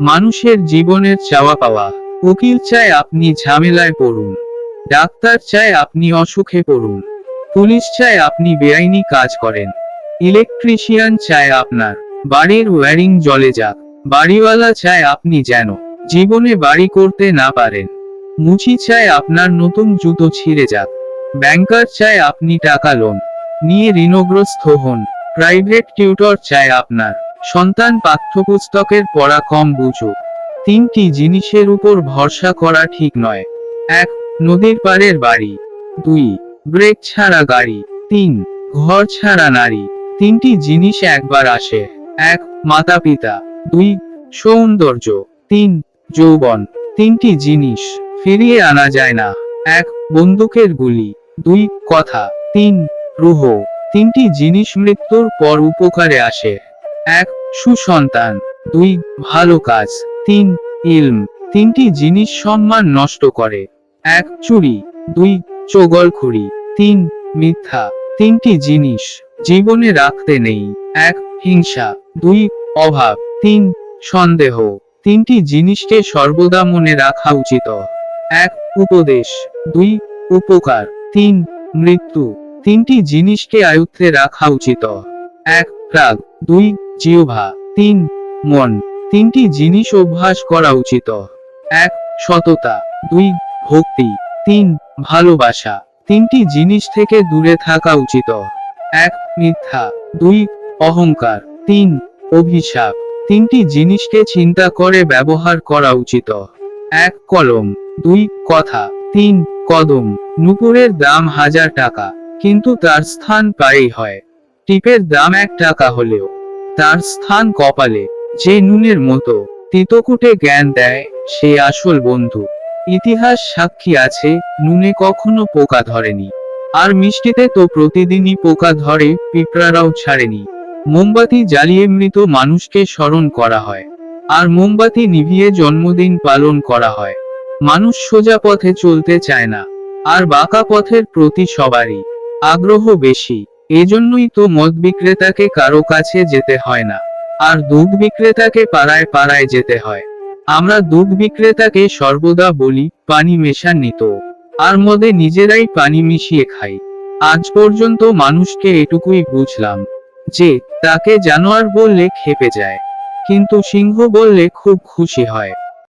মানুষের জীবনের চাওয়া পাওয়া। উকিল চায় আপনি ঝামেলায় পড়ুন। ডাক্তার চায় আপনি অসুখে পড়ুন। পুলিশ চায় আপনি বেআইনি কাজ করেন। ইলেকট্রিশিয়ান চায় আপনার। বাড়ির ওয়্যারিং জলে যাক। বাড়িওয়ালা চায় আপনি যেন জীবনে বাড়ি করতে না পারেন। মুচি চায় আপনার নতুন জুতো ছিঁড়ে যাক। ব্যাংকার চায় আপনি টাকা লোন। নিয়ে ঋণগ্রস্ত হন। প্রাইভেট টিউটর চায় আপনার। সন্তান পাঠ্যপুস্তকের পড়া কম বুঝুক তিনটি জিনিসের উপর ভরসা করা ঠিক নয়। এক, নদীর পাড়ের বাড়ি। দুই, ব্রেক ছাড়া গাড়ি। তিন, ঘর ছাড়া নারী। তিনটি জিনিস একবার আসে। এক মাতা পিতা দুই, সৌন্দর্য। তিন, যৌবন। তিনটি জিনিস ফিরিয়ে আনা যায় না। এক, বন্দুকের গুলি। দুই, কথা। তিন, রুহ। তিনটি জিনিস মৃত্যুর পর উপকারে আসে। এক সুসন্তান, দুই ভালো কাজ, তিন ইলম, তিনটি জিনিস সম্মান নষ্ট করে। এক চুরি, দুই চোগলখুরি, তিন মিথ্যা, তিনটি জিনিস জীবনে রাখতে নেই। এক হিংসা, দুই অভাব, তিন সন্দেহ, তিনটি জিনিসকে সর্বদা মনে রাখা উচিত। এক উপদেশ, দুই উপকার, তিন মৃত্যু, তিনটি জিনিসকে আয়ত্তে রাখা উচিত। এক রাগ, দুই জিহ্বা, তিন, মন, তিনটি জিনিস অভ্যাস করা উচিত। এক, সততা, দুই, ভক্তি, তিন, ভালোবাসা, তিনটি জিনিস থেকে দূরে থাকা উচিত। এক, মিথ্যা, দুই, অহংকার, তিন, অভিশাপ, তিনটি জিনিসকে চিন্তা করে ব্যবহার করা উচিত। এক, কলম, দুই, কথা, তিন, কদম, নুপুরের দাম হাজার টাকা, কিন্তু তার স্থান পাই হয়। টিপের দাম এক টাকা হলেও। তার স্থান কপালে, যে নুনের মতো। তিতকুটে জ্ঞান দেয় সে আসল বন্ধু। ইতিহাস সাক্ষী আছে, নুনে কখনো পোকা ধরেনি। আর মিষ্টিতে তো প্রতিদিনই পোকা ধরে, পিঁপড়ারাও ছাড়েনি। মোমবাতি জ্বালিয়ে মৃত মানুষকে স্মরণ করা হয়। আর মোমবাতি নিভিয়ে জন্মদিন পালন করা হয়। মানুষ সোজা পথে চলতে চায় না। আর বাঁকা পথের প্রতি সবারই আগ্রহ বেশি। এজন্যই তো মদ বিক্রেতাকে কারও কাছে যেতে হয় না। আর দুধ বিক্রেতাকে পাড়ায় পাড়ায় যেতে হয়। আমরা দুধ বিক্রেতাকে সর্বদা বলি, পানি মেশান নিত আর মদে নিজেরাই পানি মিশিয়ে খাই। আজ পর্যন্ত মানুষকে এটুকুই বুঝলাম, যে তাকে জানোয়ার বললে খেপে যায়। কিন্তু সিংহ বললে খুব খুশি হয়।